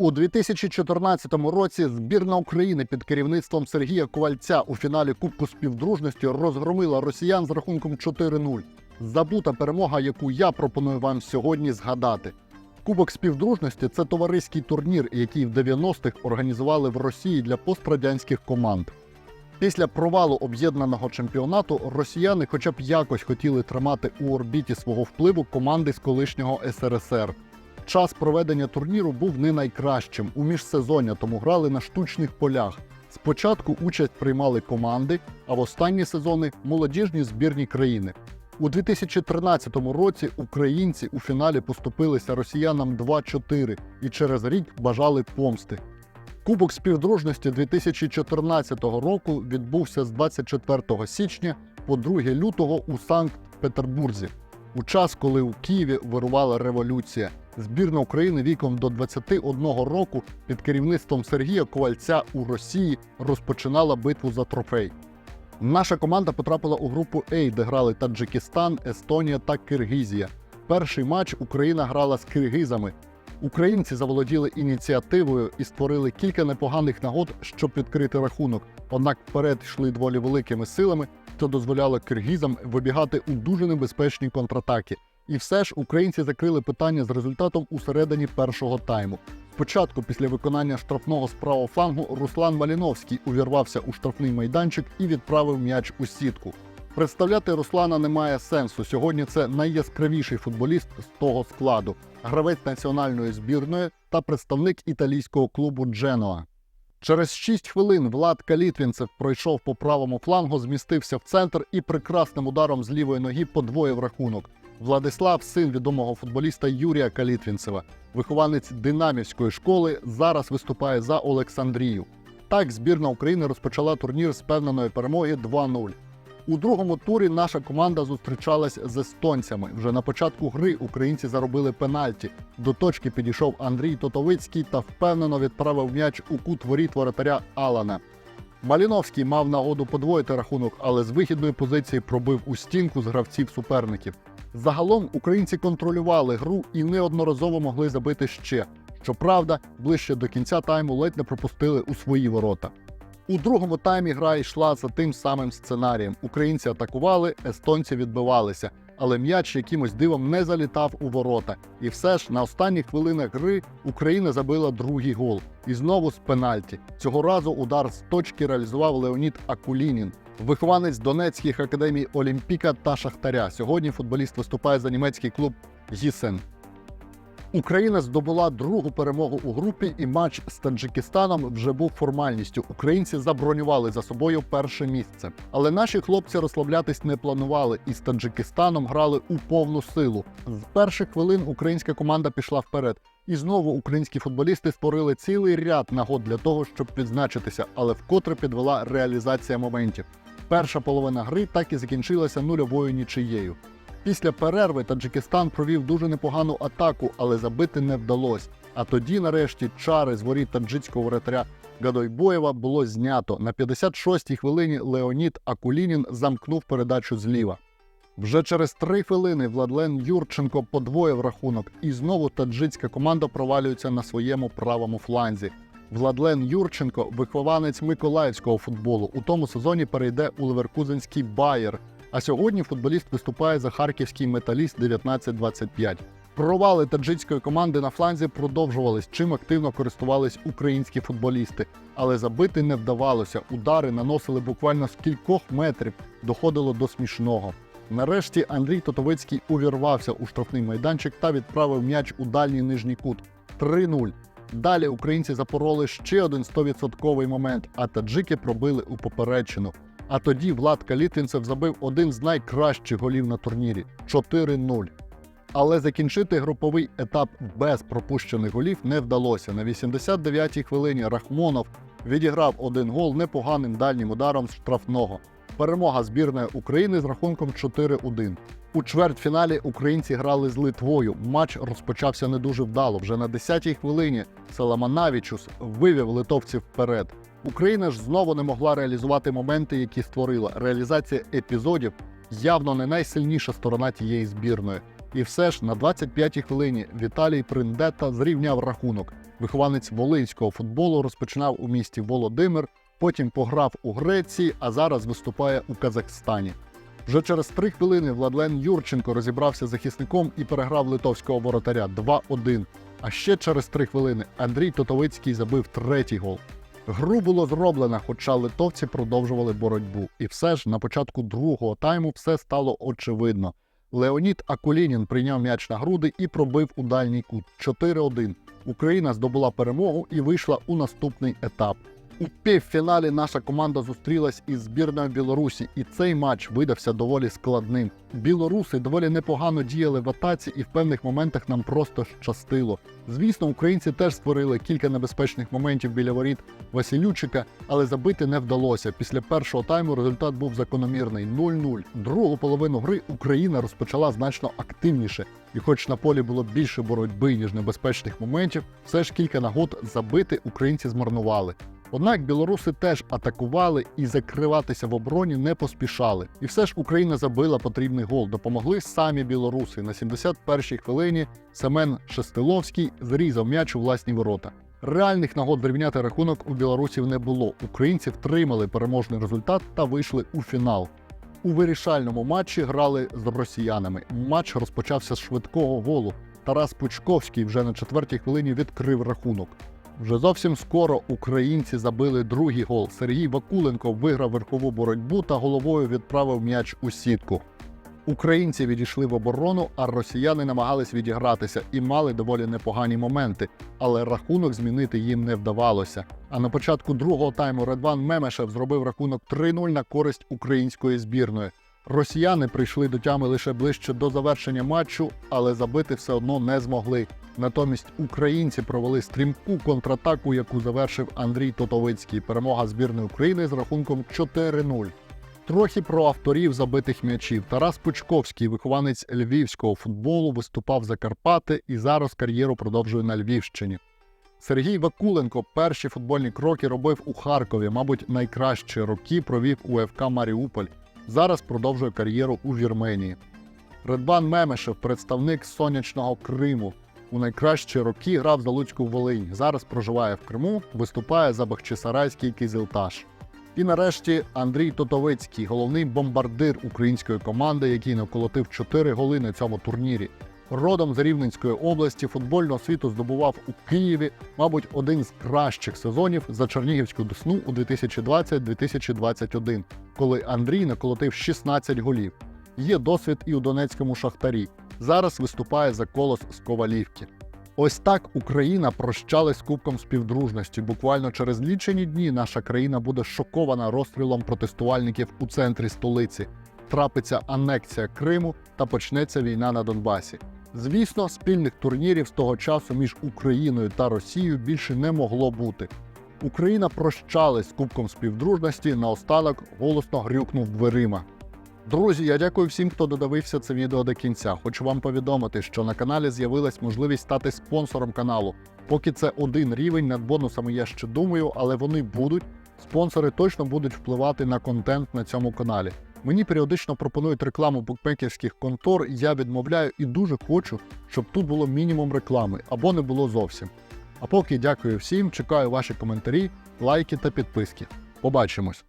У 2014 році збірна України під керівництвом Сергія Ковальця у фіналі Кубку співдружності розгромила росіян з рахунком 4-0. Забута перемога, яку я пропоную вам сьогодні згадати. Кубок співдружності це товариський турнір, який в 90-х організували в Росії для пострадянських команд. Після провалу об'єднаного чемпіонату росіяни хоча б якось хотіли тримати у орбіті свого впливу команди з колишнього СРСР. Час проведення турніру був не найкращим у міжсезоння, тому грали на штучних полях. Спочатку участь приймали команди, а в останні сезони молодіжні збірні країни. У 2013 році українці у фіналі поступилися росіянам 2-4 і через рік бажали помсти. Кубок співдружності 2014 року відбувся з 24 січня по 2 лютого у Санкт-Петербурзі. У час, коли у Києві вирувала революція, збірна України віком до 21 року під керівництвом Сергія Ковальця у Росії розпочинала битву за трофей. Наша команда потрапила у групу А, де грали Таджикистан, Естонія та Киргизія. Перший матч Україна грала з киргизами. Українці заволоділи ініціативою і створили кілька непоганих нагод, щоб відкрити рахунок. Однак вперед йшли доволі великими силами, що дозволяло киргізам вибігати у дуже небезпечні контратаки. І все ж українці закрили питання з результатом у середині першого тайму. Спочатку, після виконання штрафного з правого флангу, Руслан Маліновський увірвався у штрафний майданчик і відправив м'яч у сітку. Представляти Руслана немає сенсу. Сьогодні це найяскравіший футболіст з того складу, гравець національної збірної та представник італійського клубу Дженоа. Через 6 хвилин Влад Калітвінцев пройшов по правому флангу, змістився в центр і прекрасним ударом з лівої ноги подвоїв рахунок. Владислав, син відомого футболіста Юрія Калітвінцева, вихованець динамівської школи, зараз виступає за Олександрію. Так, збірна України розпочала турнір з певненої перемоги 2-0. У другому турі наша команда зустрічалась з естонцями. Вже на початку гри українці заробили пенальті. До точки підійшов Андрій Тотовицький та впевнено відправив м'яч у кут воріт воротаря Алана. Маліновський мав нагоду подвоїти рахунок, але з вихідної позиції пробив у стінку з гравців суперників. Загалом українці контролювали гру і неодноразово могли забити ще. Щоправда, ближче до кінця тайму ледь не пропустили у свої ворота. У другому таймі гра йшла за тим самим сценарієм. Українці атакували, естонці відбивалися, але м'яч якимось дивом не залітав у ворота. І все ж на останніх хвилинах гри Україна забила другий гол. І знову з пенальті. Цього разу удар з точки реалізував Леонід Акулінін, вихованець Донецьких академій Олімпіка та Шахтаря. Сьогодні футболіст виступає за німецький клуб Гісен. Україна здобула другу перемогу у групі, і матч з Таджикистаном вже був формальністю. Українці забронювали за собою перше місце. Але наші хлопці розслаблятись не планували і з Таджикистаном грали у повну силу. З перших хвилин українська команда пішла вперед. І знову українські футболісти створили цілий ряд нагод для того, щоб відзначитися, але вкотре підвела реалізація моментів. Перша половина гри так і закінчилася нульовою нічиєю. Після перерви Таджикистан провів дуже непогану атаку, але забити не вдалося. А тоді, нарешті, чари з воріт таджицького воротаря Гадойбоєва було знято. На 56-й хвилині Леонід Акулінін замкнув передачу зліва. Вже через три хвилини Владлен Юрченко подвоїв рахунок, і знову таджицька команда провалюється на своєму правому фланзі. Владлен Юрченко, вихованець миколаївського футболу, у тому сезоні перейде у Леверкузенський Байер. А сьогодні футболіст виступає за харківський металіст 1925. Провали таджицької команди на фланзі продовжувались, чим активно користувались українські футболісти, але забити не вдавалося. Удари наносили буквально з кількох метрів, доходило до смішного. Нарешті Андрій Тотовицький увірвався у штрафний майданчик та відправив м'яч у дальній нижній кут 3-0. Далі українці запороли ще один 100% момент, а таджики пробили у попередчину. А тоді Влад Калітвінцев забив один з найкращих голів на турнірі 4-0. Але закінчити груповий етап без пропущених голів не вдалося. На 89-й хвилині Рахмонов відіграв один гол непоганим дальнім ударом з штрафного. Перемога збірної України з рахунком 4-1. У чвертьфіналі українці грали з Литвою. Матч розпочався не дуже вдало. Вже на 10-й хвилині Саламанавічус вивів литовців вперед. Україна ж знову не могла реалізувати моменти, які створила. Реалізація епізодів явно не найсильніша сторона тієї збірної. І все ж на 25-й хвилині Віталій Приндета зрівняв рахунок. Вихованець волинського футболу розпочинав у місті Володимир, потім пограв у Греції, а зараз виступає у Казахстані. Вже через три хвилини Владлен Юрченко розібрався захисником і переграв литовського воротаря 2-1. А ще через три хвилини Андрій Тотовицький забив третій гол. Гру було зроблено, хоча литовці продовжували боротьбу. І все ж на початку другого тайму все стало очевидно. Леонід Акулінін прийняв м'яч на груди і пробив у дальній кут 4-1. Україна здобула перемогу і вийшла у наступний етап. У півфіналі наша команда зустрілась із збірною Білорусі, і цей матч видався доволі складним. Білоруси доволі непогано діяли в атаці, і в певних моментах нам просто щастило. Звісно, українці теж створили кілька небезпечних моментів біля воріт Василючика, але забити не вдалося. Після першого тайму результат був закономірний 0-0. Другу половину гри Україна розпочала значно активніше, і хоч на полі було більше боротьби ніж небезпечних моментів, все ж кілька нагод забити українці змарнували. Однак білоруси теж атакували і закриватися в обороні не поспішали. І все ж Україна забила потрібний гол. Допомогли самі білоруси. На 71-й хвилині Семен Шестиловський зрізав м'яч у власні ворота. Реальних нагод зрівняти рахунок у білорусів не було. Українці втримали переможний результат та вийшли у фінал. У вирішальному матчі грали з росіянами. Матч розпочався з швидкого голу. Тарас Пучковський вже на четвертій хвилині відкрив рахунок. Вже зовсім скоро українці забили другий гол. Сергій Вакуленко виграв верхову боротьбу та головою відправив м'яч у сітку. Українці відійшли в оборону, а росіяни намагались відігратися і мали доволі непогані моменти, але рахунок змінити їм не вдавалося. А на початку другого тайму Редван Мемешев зробив рахунок 3-0 на користь української збірної. Росіяни прийшли до тями лише ближче до завершення матчу, але забити все одно не змогли. Натомість українці провели стрімку контратаку, яку завершив Андрій Тотовицький. Перемога збірної України з рахунком 4-0. Трохи про авторів забитих м'ячів. Тарас Пучковський, вихованець львівського футболу, виступав за Карпати і зараз кар'єру продовжує на Львівщині. Сергій Вакуленко перші футбольні кроки робив у Харкові, мабуть, найкращі роки провів у ФК Маріуполь. Зараз продовжує кар'єру у Вірменії. Редбан Мемешев, представник сонячного Криму. У найкращі роки грав за Луцьку Волинь. Зараз проживає в Криму, виступає за Бахчисарайський Кизилташ. І нарешті Андрій Тотовицький, головний бомбардир української команди, який наколотив 4 голи на цьому турнірі. Родом з Рівненської області футбольну освіту здобував у Києві, мабуть, один з кращих сезонів за Чернігівську Десну у 2020-2021, коли Андрій наколотив 16 голів. Є досвід і у Донецькому шахтарі. Зараз виступає за колос з Ковалівки. Ось так Україна прощалась з Кубком співдружності. Буквально через лічені дні наша країна буде шокована розстрілом протестувальників у центрі столиці. Трапиться анексія Криму та почнеться війна на Донбасі. Звісно, спільних турнірів з того часу між Україною та Росією більше не могло бути. Україна прощалась з Кубком співдружності, наостанок голосно грюкнув дверима. Друзі, я дякую всім, хто додивився це відео до кінця. Хочу вам повідомити, що на каналі з'явилась можливість стати спонсором каналу. Поки це один рівень, над бонусами я ще думаю, але вони будуть. Спонсори точно будуть впливати на контент на цьому каналі. Мені періодично пропонують рекламу букмекерських контор, я відмовляю і дуже хочу, щоб тут було мінімум реклами або не було зовсім. А поки дякую всім, чекаю ваші коментарі, лайки та підписки. Побачимось!